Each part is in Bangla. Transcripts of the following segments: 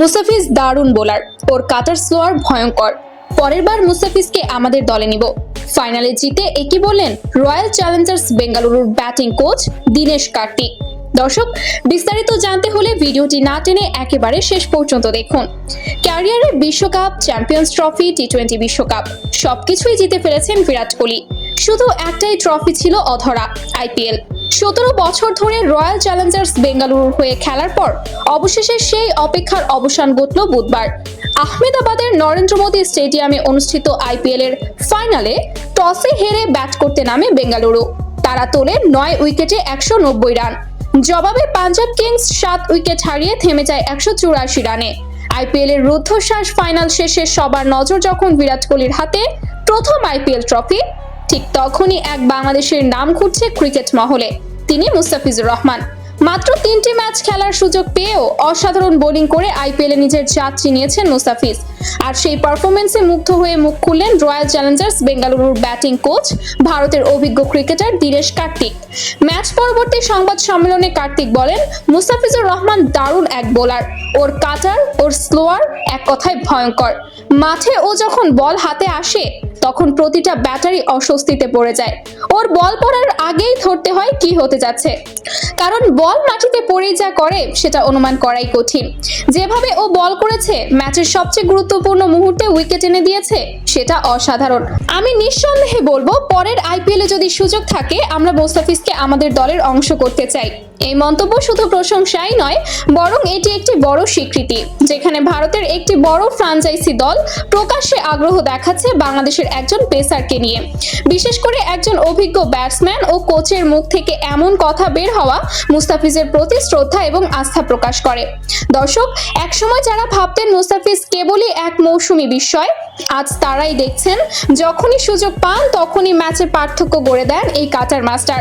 মুস্তাফিজ দারুণ বোলার। ওর কাটার স্লোয়ার ভয়ঙ্কর। পরের বার মুস্তাফিজকে আমাদের দলে নিব। ফাইনালে জিতে একই বললেন রয়্যাল চ্যালেঞ্জার্স বেঙ্গালুরুর ব্যাটিং কোচ দীনেশ কার্তিক। দর্শক, বিস্তারিত জানতে হলে ভিডিওটি না টেনে একেবারে শেষ পর্যন্ত দেখুন। ক্যারিয়ারে বিশ্বকাপ, চ্যাম্পিয়ন্স ট্রফি টি টোয়েন্টি বিশ্বকাপ, সবকিছুই জিতে ফেলেছেন বিরাট কোহলি। শুধু একটাই ট্রফি ছিল অধরা আইপিএল সতেরো বছর ধরে রয়্যাল চ্যালেঞ্জার্স বেঙ্গালুরুর হয়ে খেলার পর অবশেষে সেই অপেক্ষার অবসান ঘটল বুধবার। আহমেদাবাদের নরেন্দ্র মোদী স্টেডিয়ামে অনুষ্ঠিত আইপিএল এর ফাইনালে টসে হেরে ব্যাট করতে নামে বেঙ্গালুরু। তারা তোলে নয় উইকেটে একশো নব্বই রান। জবাবে পাঞ্জাব কিংস সাত উইকেট হারিয়ে থেমে যায় একশো চুরাশি রানে। আইপিএল এর রুদ্ধশ্বাস ফাইনাল শেষে সবার নজর যখন বিরাট কোহলির হাতে, প্রথম আইপিএল ট্রফি ঠিক তখনই এক বাংলাদেশের নাম ঘুরছে ক্রিকেট মহলে। তিনি মুস্তাফিজুর রহমান। মাত্র তিনটি ম্যাচ খেলার সুযোগ পেয়েও অসাধারণ বোলিং করে আইপিএলে নিজের জাত চিনিয়েছেন মুস্তাফিজ। আর সেই পারফরমেন্সে মুগ্ধ হয়ে মুখ খুললেন রয়্যাল চ্যালেঞ্জার্স বেঙ্গালুরুর ব্যাটিং কোচ, ভারতের অভিজ্ঞ ক্রিকেটার দীনেশ কার্তিক। ম্যাচ পরবর্তী সংবাদ সম্মেলনে কার্তিক বলেন, মুস্তাফিজুর রহমান দারুণ এক বোলার। ওর কাটার, ওর স্লোয়ার এক কথায় ভয়ঙ্কর। মাঠে ও যখন বল হাতে আসে তখন প্রতিটা ব্যাটারি অস্বস্তিতে পড়ে যায়। ওর বল পড়ার আগেই ধরতে হয় কি হতে যাচ্ছে। কারণ বল মাটিতে পড়েই যা করে, সেটা অনুমান করাই কঠিন। যেভাবে ও বল করেছে, ম্যাচের সবচেয়ে গুরুত্বপূর্ণ মুহূর্তে উইকেট এনে দিয়েছে, সেটা অসাধারণ। আমি নিঃসন্দেহে বলব, পরের আইপিএলে যদি সুযোগ থাকে, আমরা মোস্তাফিজকে আমাদের দলের অংশ করতে চাই। এই মন্তব্য শুধু প্রশংসাই নয়, বরং এটি একটি বড় স্বীকৃতি, যেখানে ভারতের একটি বড় ফ্রাঞ্চাইজি দল প্রকাশ্যে আগ্রহ দেখাচ্ছে বাংলাদেশের একজন পেসারকে নিয়ে। বিশেষ করে একজন অভিজ্ঞ ব্যাটসম্যান ও কোচের মুখ থেকে এমন কথা বের হওয়া মুস্তাফিজের প্রতি শ্রদ্ধা এবং আস্থা প্রকাশ করে। দর্শক, একসময় যারা ভাবতেন মুস্তাফিজ কেবলই এক মৌসুমি বিস্ময়, আজ তারাই দেখছেন, যখনই সুযোগ পান তখনই ম্যাচে পার্থক্য গড়ে দেন এই কাটার মাস্টার।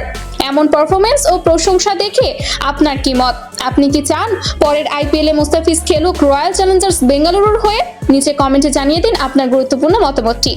এমন পারফরমেন্স ও প্রশংসা দেখে আপনার কি মত? আপনি কি চান পরের আইপিএল এ মুস্তাফিজ খেলুক রয়্যাল চ্যালেঞ্জার্স বেঙ্গালুরুর হয়ে? নিচে কমেন্টে জানিয়ে দিন আপনার গুরুত্বপূর্ণ মতামতটি।